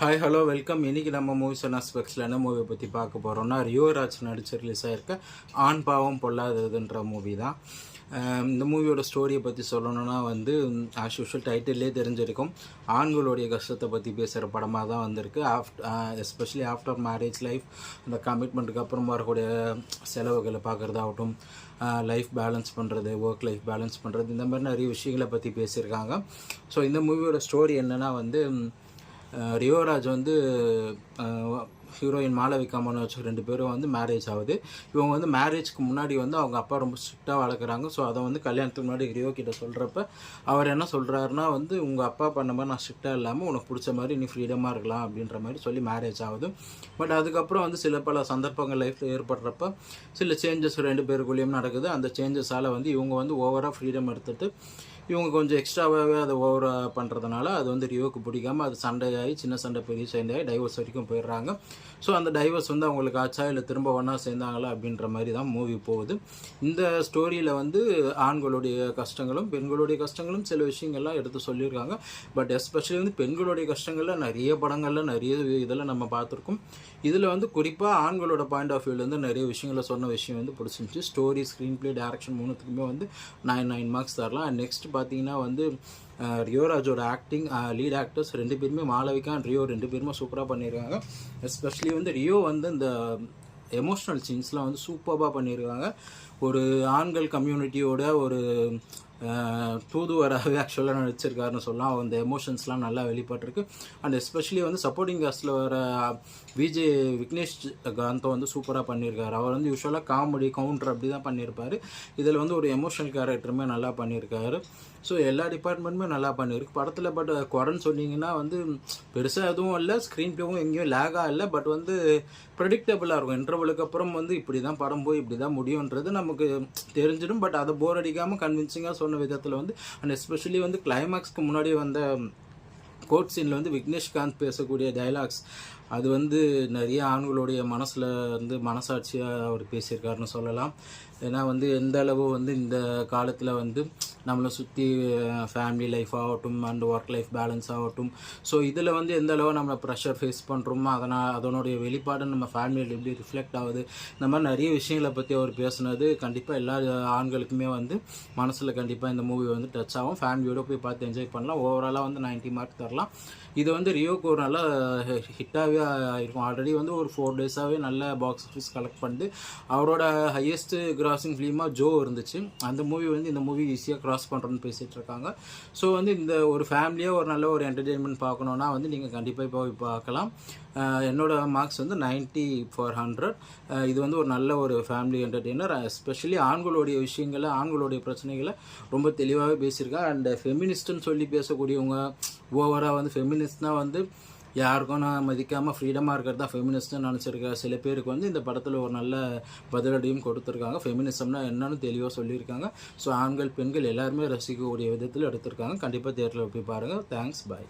Hi hello welcome இன்னைக்கு நம்ம movies and ஆஸ்பெக்ட்ஸில் என்ன மூவியை பற்றி பார்க்க போகிறோம்னா ரியோராஜ் நடிச்சு ரிலீஸ் ஆகிருக்க ஆண் பாவம் பொல்லாததுன்ற மூவி தான். இந்த மூவியோட ஸ்டோரியை பற்றி சொல்லணும்னா வந்து ஆஸ் யூஷுவல் டைட்டில்லே தெரிஞ்சிருக்கும். ஆண்களுடைய கஷ்டத்தை பற்றி பேசுகிற படமாக தான் வந்திருக்கு. Aft especially after marriage life அந்த கமிட்மெண்ட்டுக்கு அப்புறம் வரக்கூடிய செலவுகளை பார்க்குறதாகட்டும் லைஃப் பேலன்ஸ் பண்ணுறது ஒர்க் லைஃப் பேலன்ஸ் பண்ணுறது இந்த மாதிரி நிறைய விஷயங்களை பற்றி பேசியிருக்காங்க. ஸோ இந்த மூவியோட ஸ்டோரி என்னென்னா வந்து ரியோராஜ் வந்து ஹீரோயின் மாளவிகா மனோஜ் ரெண்டு பேரும் வந்து மேரேஜ் ஆகுது. இவங்க வந்து மேரேஜ்க்கு முன்னாடி வந்து அவங்க அப்பா ரொம்ப ஸ்ட்ரிக்டாக வளர்க்குறாங்க. ஸோ அதை வந்து கல்யாணத்துக்கு முன்னாடி ரியோ கிட்ட சொல்கிறப்ப அவர் என்ன சொல்கிறாருன்னா வந்து உங்கள் அப்பா பண்ண மாதிரி நான் ஸ்ட்ரிக்டாக இல்லாமல் உனக்கு பிடிச்ச மாதிரி நீ ஃப்ரீடமாக இருக்கலாம் அப்படின்ற மாதிரி சொல்லி மேரேஜ் ஆகுது. பட் அதுக்கப்புறம் வந்து சில பல சந்தர்ப்பங்கள் லைஃப்பில் ஏற்படுறப்ப சில சேஞ்சஸ் ரெண்டு பேருக்குள்ளேயும் நடக்குது. அந்த சேஞ்சஸால் வந்து இவங்க வந்து ஓவராக ஃப்ரீடம் எடுத்துகிட்டு இவங்க கொஞ்சம் எக்ஸ்ட்ராவாகவே அதை ஓவராக பண்ணுறதுனால அது வந்து ரியோவுக்கு பிடிக்காம அது சண்டையாகி சின்ன சண்டை பெரிய சண்டையாகி டைவர்ஸ் வரைக்கும் போயிடுறாங்க. ஸோ அந்த டைவர்ஸ் வந்து அவங்களுக்கு ஆச்சா இல்லை திரும்ப ஒன்றா சேர்ந்தாங்களா அப்படின்ற மாதிரி தான் மூவி போகுது. இந்த ஸ்டோரியில் வந்து ஆண்களுடைய கஷ்டங்களும் பெண்களுடைய கஷ்டங்களும் சில விஷயங்கள்லாம் எடுத்து சொல்லியிருக்காங்க. பட் எஸ்பெஷலி வந்து பெண்களுடைய கஷ்டங்களில் நிறைய படங்களில் நிறைய இதில் நம்ம பார்த்துருக்கோம். இதில் வந்து குறிப்பாக ஆண்களோட பாயிண்ட் ஆஃப் வியூலேருந்து நிறைய விஷயங்களை சொன்ன விஷயம் வந்து பிடிச்சிருந்துச்சு. ஸ்டோரி ஸ்க்ரீன் ப்ளே டேரக்ஷன் மூணுத்துக்குமே வந்து நைன் நைன் மார்க்ஸ் தரலாம். நெக்ஸ்ட் பார்த்தீங்கன்னா வந்து ரியோராஜோட ஆக்டிங் லீட் ஆக்டர்ஸ் ரெண்டு பேருமே மாளவிகா அண்ட் ரியோ ரெண்டு பேருமே சூப்பராக பண்ணியிருக்காங்க எஸ்பெஷலி வந்து ரியோ வந்து இந்த எமோஷ்னல் சீன்ஸ்லாம் வந்து சூப்பராக பண்ணியிருக்காங்க ஒரு ஆண்கள் கம்யூனிட்டியோட ஒரு தூதுவராகவே ஆக்சுவலாக நடிச்சிருக்காருன்னு சொல்லலாம் அந்த எமோஷன்ஸ்லாம் நல்லா வெளிப்பட்டிருக்கு. அண்ட் எஸ்பெஷலி வந்து சப்போர்ட்டிங் காஸ்டில் வர விஜய் விக்னேஷ் காந்தோ வந்து சூப்பராக பண்ணியிருக்காரு. அவர் வந்து யூஸ்வலாக காமெடி கவுண்டர் அப்படி தான் பண்ணியிருப்பார். இதில் வந்து ஒரு எமோஷனல் கேரக்டருமே நல்லா பண்ணியிருக்காரு. ஸோ எல்லா டிபார்ட்மெண்ட்டுமே நல்லா பண்ணியிருக்கு. படத்தில் பட் குறைன்னு சொன்னீங்கன்னா வந்து பெருசாக எதுவும் இல்லை. ஸ்க்ரீன் ப்ளேவும் எங்கேயும் லேகாக இல்லை. பட் வந்து ப்ரெடிக்டபுளாக இருக்கும். இன்டர்வலுக்கு அப்புறம் வந்து இப்படி தான் படம் போய் இப்படி தான் முடியுன்றது நமக்கு தெரிஞ்சிடும். பட் அதை போர் அடிக்காமல் கன்வின்சிங்காக சொன்ன விதத்தில் வந்து அண்ட் எஸ்பெஷலி வந்து கிளைமேக்ஸ்க்கு முன்னாடி வந்த கோர்ட் சீனில் வந்து விக்னேஷ்காந்த் பேசக்கூடிய டயலாக்ஸ் அது வந்து நிறைய ஆண்களுடைய மனசில் வந்து மனசாட்சியாக அவர் பேசியிருக்காருன்னு சொல்லலாம். ஏன்னா வந்து எந்த அளவு வந்து இந்த காலத்தில் வந்து நம்மளை சுற்றி ஃபேமிலி லைஃப் ஆகட்டும் அண்ட் ஒர்க் லைஃப் பேலன்ஸ் ஆகட்டும். ஸோ இதில் வந்து எந்த அளவு நம்ம ப்ரெஷர் ஃபேஸ் பண்ணுறோமோ அதனால் அதனுடைய வெளிப்பாடு நம்ம ஃபேமிலியில் எப்படி ரிஃப்ளெக்ட் ஆகுது இந்த மாதிரி நிறைய விஷயங்களை பற்றி அவர் பேசுனது கண்டிப்பாக எல்லா ஆண்களுக்குமே வந்து மனசில் கண்டிப்பாக இந்த மூவி வந்து டச் ஆகும். ஃபேமிலியோட போய் பார்த்து என்ஜாய் பண்ணலாம். ஓவராலாக வந்து 90 மார்க் தரலாம். இது வந்து ரியோக்கு ஒரு நல்ல ஹிட்டாகவே இருக்கும் ஆல்ரெடி வந்து ஒரு ஃபோர் டேஸாகவே நல்ல பாக்ஸ் ஆஃபீஸ் கலெக்ட் பண்ணிட்டு அவரோட ஹையஸ்ட்டு கிராசிங் ஃபிலிமாக ஜோ இருந்துச்சு. அந்த மூவி வந்து இந்த மூவி ஈஸியாக க்ராஸ் பண்ணுறோன்னு பேசிகிட்டு இருக்காங்க ஸோ வந்து இந்த ஒரு ஃபேமிலியாக ஒரு நல்ல ஒரு என்டர்டெயின்மெண்ட் பார்க்கணுன்னா வந்து நீங்கள் கண்டிப்பாக போய் பார்க்கலாம். என்னோட மார்க்ஸ் வந்து நைன்ட்டி ஃபோர் ஹண்ட்ரட் இது வந்து ஒரு நல்ல ஒரு ஃபேமிலி என்டர்டெய்னர் எஸ்பெஷலி ஆண்களுடைய விஷயங்களை ஆண்களுடைய பிரச்சனைகளை ரொம்ப தெளிவாகவே பேசியிருக்கேன் அண்ட் ஃபெமினிஸ்ட்டுன்னு சொல்லி பேசக்கூடியவங்க ஓவராக வந்து ஃபெமினிஸ்ட்னால் வந்து யாருக்கும் நான் மதிக்காமல் ஃப்ரீடமாக இருக்கிறது தான் ஃபெமினிஸ்ட்னு நினச்சிருக்க சில பேருக்கு வந்து இந்த படத்தில் ஒரு நல்ல பதிலடியும் கொடுத்துருக்காங்க. ஃபெமினிசம்னா என்னன்னு தெளிவாக சொல்லியிருக்காங்க. ஸோ ஆண்கள் பெண்கள் எல்லாருமே ரசிக்கக்கூடிய விதத்தில் எடுத்திருக்காங்க. கண்டிப்பாக தேட்டரில் போய் பாருங்கள் தேங்க்ஸ் பாய்